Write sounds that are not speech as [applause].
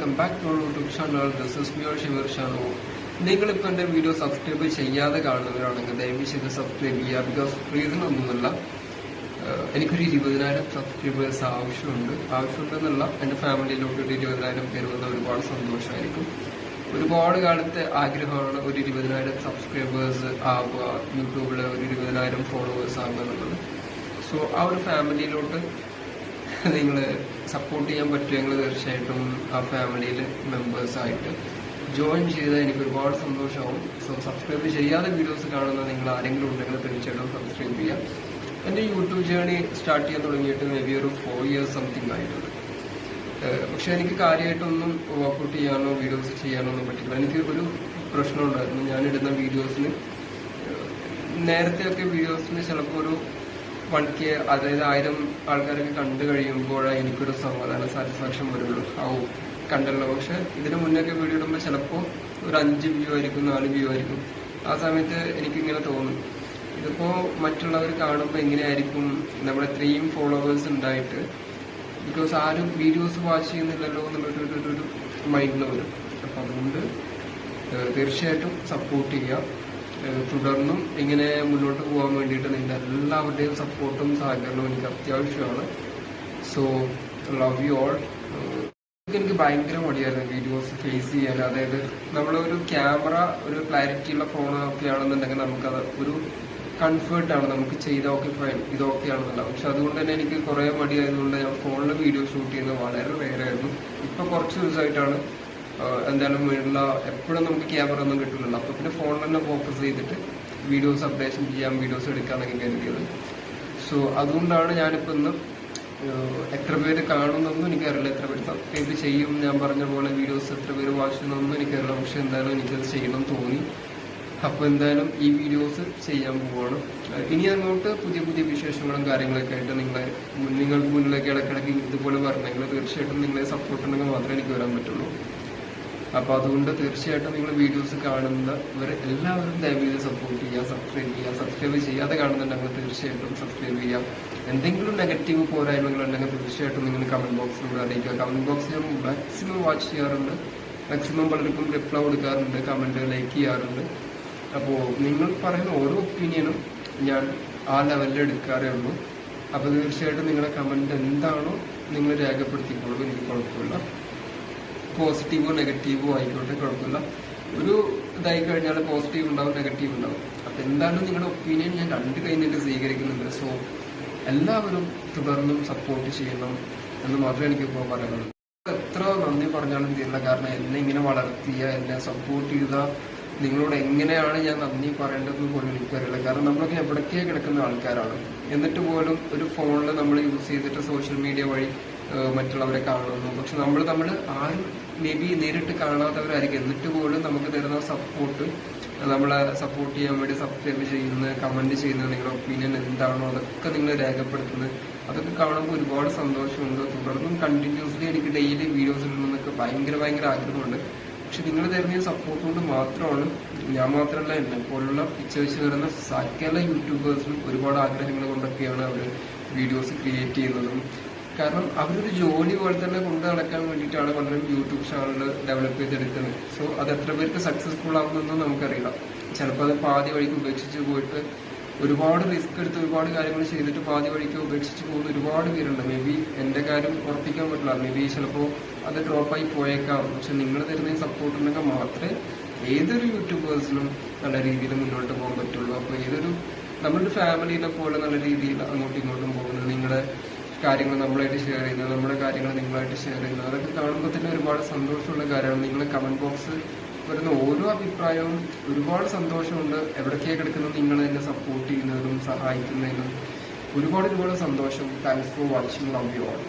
Welcome back to YouTube channel this is മ്യൂർ ഷിവർ ഷാനോ നിങ്ങളിപ്പോൾ എന്റെ വീഡിയോ സബ്സ്ക്രൈബ് ചെയ്യാതെ കാണുന്നവരാണെങ്കിൽ ദയവ് ചെയ്ത് സബ്സ്ക്രൈബ് ചെയ്യുക. ബിക്കോസ് റീസൺ ഒന്നുമല്ല. എനിക്കൊരു ഇരുപതിനായിരം സബ്സ്ക്രൈബേഴ്സ് ആവശ്യമുണ്ട്. ആവശ്യമുണ്ടെന്നല്ല എന്റെ ഫാമിലിയിലോട്ട് ഒരു ഇരുപതിനായിരം പേര് വന്ന ഒരുപാട് സന്തോഷമായിരിക്കും. ഒരുപാട് കാലത്തെ ആഗ്രഹമാണ് ഒരു ഇരുപതിനായിരം സബ്സ്ക്രൈബേഴ്സ് ആവുക യൂട്യൂബിൽ ഒരു ഇരുപതിനായിരം ഫോളോവേഴ്സ് ആവുക എന്നുള്ളത്. സോ ആ ഒരു ഫാമിലിയിലോട്ട് [laughs] നിങ്ങൾ സപ്പോർട്ട് ചെയ്യാൻ പറ്റുമെങ്കിൽ തീർച്ചയായിട്ടും ആ ഫാമിലിയിൽ മെമ്പേഴ്സായിട്ട് ജോയിൻ ചെയ്താൽ എനിക്ക് ഒരുപാട് സന്തോഷമാവും. സോ സബ്സ്ക്രൈബ് ചെയ്യാതെ വീഡിയോസ് കാണുന്ന നിങ്ങൾ ആരെങ്കിലും ഉണ്ടെങ്കിൽ തീർച്ചയായിട്ടും സബ്സ്ക്രൈബ് ചെയ്യാം. എന്റെ യൂട്യൂബ് ജേണി സ്റ്റാർട്ട് ചെയ്യാൻ തുടങ്ങിയിട്ട് മേ ബി ഒരു ഫോർ ഇയേഴ്സ് സംതിങ് ആയിട്ടുണ്ട്. പക്ഷെ എനിക്ക് കാര്യമായിട്ടൊന്നും വർക്കൗട്ട് ചെയ്യാനോ വീഡിയോസ് ചെയ്യാനോ ഒന്നും പറ്റില്ല എനിക്ക് ഒരു പ്രശ്നം ഉണ്ടായിരുന്നു. ഞാനിടുന്ന വീഡിയോസിന് നേരത്തെയൊക്കെ വീഡിയോസിന് ചിലപ്പോൾ ഒരു വൺ കെ അതായത് ആയിരം ആൾക്കാരൊക്കെ കണ്ടു കഴിയുമ്പോഴാണ് എനിക്കൊരു സമാധാന സാറ്റിസ്ഫാക്ഷൻ വരുള്ളൂ. ആവും കണ്ടല്ലോ. പക്ഷെ ഇതിനു മുന്നൊക്കെ വീഡിയോ ഇടുമ്പോൾ ചിലപ്പോൾ ഒരു അഞ്ച് വ്യൂ ആയിരിക്കും നാല് വ്യൂ ആയിരിക്കും. ആ സമയത്ത് എനിക്കിങ്ങനെ തോന്നും. ഇതിപ്പോൾ മറ്റുള്ളവർ കാണുമ്പോൾ എങ്ങനെയായിരിക്കും? നമ്മുടെ ഇത്രയും ഫോളോവേഴ്സ് ഉണ്ടായിട്ട്. ബിക്കോസ് ആരും വീഡിയോസ് വാച്ച് ചെയ്യുന്നില്ലല്ലോ എന്നുള്ളൊരു മൈൻഡിൽ വരും. അപ്പം അതുകൊണ്ട് തീർച്ചയായിട്ടും സപ്പോർട്ട് ചെയ്യുക തുടർന്നും ഇങ്ങനെ മുന്നോട്ട് പോകാൻ വേണ്ടിയിട്ട് നിങ്ങളുടെ എല്ലാവരുടെയും സപ്പോർട്ടും സഹകരണവും എനിക്ക് അത്യാവശ്യമാണ്. സോ ലവ് യു ഓൾ എനിക്ക് ഭയങ്കര മടിയായിരുന്നു വീഡിയോസ് ഫേസ് ചെയ്യാൻ. അതായത് നമ്മളൊരു ക്യാമറ ഒരു ക്ലാരിറ്റി ഉള്ള ഫോൺ ഒക്കെ ആണെന്നുണ്ടെങ്കിൽ നമുക്കത് ഒരു കംഫേർട്ട് ആണ്. നമുക്ക് ചെയ്ത ഓക്കെ ഫൈൻ ഇതൊക്കെ ആണെന്നല്ല. പക്ഷെ അതുകൊണ്ട് തന്നെ എനിക്ക് കുറെ മടിയായതുകൊണ്ട് ഞാൻ ഫോണിൽ വീഡിയോ ഷൂട്ട് ചെയ്യുന്നത് വളരെ വേറെ ആയിരുന്നു. ഇപ്പൊ കുറച്ച് ദിവസമായിട്ടാണ് എന്തായാലും വീടുള്ള എപ്പോഴും നമുക്ക് ക്യാമറ ഒന്നും കിട്ടില്ലല്ലോ അപ്പൊ പിന്നെ ഫോണിൽ തന്നെ ഫോക്കസ് ചെയ്തിട്ട് വീഡിയോസ് അപ്ഡേഷൻ ചെയ്യാം വീഡിയോസ് എടുക്കാന്നൊക്കെ കരുതിയത്. സോ അതുകൊണ്ടാണ് ഞാനിപ്പോ ഇന്ന് എത്ര പേര് കാണുന്നൊന്നും എനിക്കറിയില്ല. എത്ര പേര് സബ്സ്ക്രൈബ് ചെയ്യും ഞാൻ പറഞ്ഞ പോലെ വീഡിയോസ് എത്ര പേര് വാച്ച് ചെയ്യുന്നൊന്നും എനിക്കറിയില്ല. പക്ഷെ എന്തായാലും എനിക്കത് ചെയ്യണം തോന്നി. അപ്പൊ എന്തായാലും ഈ വീഡിയോസ് ചെയ്യാൻ പോവാണ്. ഇനി അങ്ങോട്ട് പുതിയ പുതിയ വിശേഷങ്ങളും കാര്യങ്ങളൊക്കെ ആയിട്ട് നിങ്ങളെ നിങ്ങൾക്ക് മുന്നിലേക്ക് ഇടയ്ക്കിടയ്ക്ക് ഇതുപോലെ പറഞ്ഞെങ്കിൽ തീർച്ചയായിട്ടും നിങ്ങളെ സപ്പോർട്ട് ഉണ്ടെങ്കിൽ മാത്രമേ എനിക്ക് വരാൻ പറ്റുള്ളൂ. അപ്പൊ അതുകൊണ്ട് തീർച്ചയായിട്ടും നിങ്ങൾ വീഡിയോസ് കാണുന്ന ഇവർ എല്ലാവരും ദയവീത് സപ്പോർട്ട് ചെയ്യുക സബ്സ്ക്രൈബ് ചെയ്യുക സബ്സ്ക്രൈബ് ചെയ്യാതെ കാണുന്നുണ്ടെങ്കിൽ തീർച്ചയായിട്ടും സബ്സ്ക്രൈബ് ചെയ്യാം. എന്തെങ്കിലും നെഗറ്റീവ് പോരായ്മകൾ ഉണ്ടെങ്കിൽ തീർച്ചയായിട്ടും നിങ്ങൾ കമന്റ് ബോക്സിലൂടെ അറിയിക്കുക. കമന്റ് ബോക്സ് ഞാൻ മാക്സിമം വാച്ച് ചെയ്യാറുണ്ട്. മാക്സിമം പലർക്കും റിപ്ലൈ കൊടുക്കാറുണ്ട് കമന്റ് ലൈക്ക് ചെയ്യാറുണ്ട്. അപ്പോൾ നിങ്ങൾ പറയുന്ന ഓരോ ഒപ്പീനിയനും ഞാൻ ആ ലെവലിൽ എടുക്കാറേ ഉള്ളൂ. അപ്പോൾ തീർച്ചയായിട്ടും നിങ്ങളുടെ കമന്റ് എന്താണോ നിങ്ങൾ രേഖപ്പെടുത്തിക്കോളൂ. എനിക്ക് കുഴപ്പമില്ല. പോസിറ്റീവോ നെഗറ്റീവോ ആയിക്കോട്ടെ കുഴപ്പമില്ല ഒരു ഇതായി കഴിഞ്ഞാൽ പോസിറ്റീവ് ഉണ്ടാവും നെഗറ്റീവ് ഉണ്ടാവും. അപ്പൊ എന്താണ് നിങ്ങളുടെ ഒപ്പീനിയൻ ഞാൻ രണ്ട് കൈ നീട്ടി സ്വീകരിക്കുന്നുണ്ട്. സോ എല്ലാവരും തുടർന്നും സപ്പോർട്ട് ചെയ്യണം എന്ന് മാത്രമേ എനിക്ക് ഇപ്പോൾ പറയാനുള്ളൂ എത്ര നന്ദി പറഞ്ഞാലും തീരില്ല. കാരണം എന്നെ ഇങ്ങനെ വളർത്തിയ എന്നെ സപ്പോർട്ട് ചെയ്ത നിങ്ങളോട് എങ്ങനെയാണ് ഞാൻ നന്ദി പറയേണ്ടതെന്ന് പോലും എനിക്കറിയില്ല. കാരണം നമ്മളൊക്കെ എവിടേക്കേ കിടക്കുന്ന ആൾക്കാരാണ്. എന്നിട്ട് പോലും ഒരു ഫോണിൽ നമ്മൾ യൂസ് ചെയ്തിട്ട് സോഷ്യൽ മീഡിയ വഴി മറ്റുള്ളവരെ കാണുന്നു. പക്ഷെ നമ്മൾ നമ്മൾ ആരും മേ ബി നേരിട്ട് കാണാത്തവരായിരിക്കും. എന്നിട്ട് പോലും നമുക്ക് തരുന്ന സപ്പോർട്ട് നമ്മളെ സപ്പോർട്ട് ചെയ്യാൻ വേണ്ടി സബ്സ്ക്രൈബ് ചെയ്യുന്ന കമന്റ് ചെയ്യുന്ന നിങ്ങളുടെ ഒപ്പീനിയൻ എന്താണോ അതൊക്കെ നിങ്ങൾ രേഖപ്പെടുത്തുന്നത് അതൊക്കെ കാണുമ്പോൾ ഒരുപാട് സന്തോഷമുണ്ട്. തുടർന്നും കണ്ടിന്യൂസ്ലി എനിക്ക് ഡെയിലി വീഡിയോസ് ഇടണമെന്നൊക്കെ ഭയങ്കര ഭയങ്കര ആഗ്രഹമുണ്ട്. പക്ഷെ നിങ്ങൾ തരുന്ന സപ്പോർട്ട് കൊണ്ട് മാത്രമാണ് ഞാൻ മാത്രമല്ല എന്നെ പോലുള്ള പിക്ചേഴ്സ് വരുന്ന സകല യൂട്യൂബേഴ്സിനും ഒരുപാട് ആഗ്രഹങ്ങൾ കൊണ്ടൊക്കെയാണ് അവർ വീഡിയോസ് ക്രിയേറ്റ് ചെയ്യുന്നതും. കാരണം അവരൊരു ജോലി പോലെ തന്നെ കൊണ്ടു നടക്കാൻ വേണ്ടിയിട്ടാണ് പലരും യൂട്യൂബ് ചാനൽ ഡെവലപ്പ് ചെയ്തെടുക്കുന്നത്. സോ അത് എത്ര പേർക്ക് സക്സസ്ഫുൾ ആവുന്നതെന്നും നമുക്കറിയില്ല. ചിലപ്പോൾ അത് പാതി വഴിക്ക് ഉപേക്ഷിച്ച് പോയിട്ട് ഒരുപാട് റിസ്ക് എടുത്ത് ഒരുപാട് കാര്യങ്ങൾ ചെയ്തിട്ട് പാതി വഴിക്ക് ഉപേക്ഷിച്ച് പോകുന്ന ഒരുപാട് പേരുണ്ട്. മേ ബി എന്റെ കാര്യം ഉറപ്പിക്കാൻ പറ്റില്ല. മേ ബി ചിലപ്പോൾ അത് ഡ്രോപ്പായി പോയേക്കാം. പക്ഷെ നിങ്ങൾ തരുന്ന സപ്പോർട്ട് ഉണ്ടെങ്കിൽ മാത്രമേ ഏതൊരു യൂട്യൂബേഴ്സിനും നല്ല രീതിയിൽ മുന്നോട്ട് പോകാൻ പറ്റുള്ളൂ. അപ്പോൾ ഏതൊരു നമ്മുടെ ഫാമിലിനെ പോലെ നല്ല രീതിയിൽ അങ്ങോട്ടും ഇങ്ങോട്ടും പോകുന്നത് നിങ്ങളുടെ കാര്യങ്ങൾ നമ്മളായിട്ട് ഷെയർ ചെയ്യുന്നത് നമ്മുടെ കാര്യങ്ങൾ നിങ്ങളായിട്ട് ഷെയർ ചെയ്യുന്നത്. അതൊക്കെ കാണുമ്പോൾ തന്നെ ഒരുപാട് സന്തോഷമുള്ള കാര്യമാണ്. നിങ്ങൾ കമന്റ് ബോക്സ് വരുന്ന ഓരോ അഭിപ്രായവും ഒരുപാട് സന്തോഷമുണ്ട്. എവിടേക്കാണ് കിടക്കുന്നത് നിങ്ങൾ എന്നെ സപ്പോർട്ട് ചെയ്യുന്നതിനും സഹായിക്കുന്നതിനും ഒരുപാട് ഒരുപാട് സന്തോഷം. Thanks for watching love you all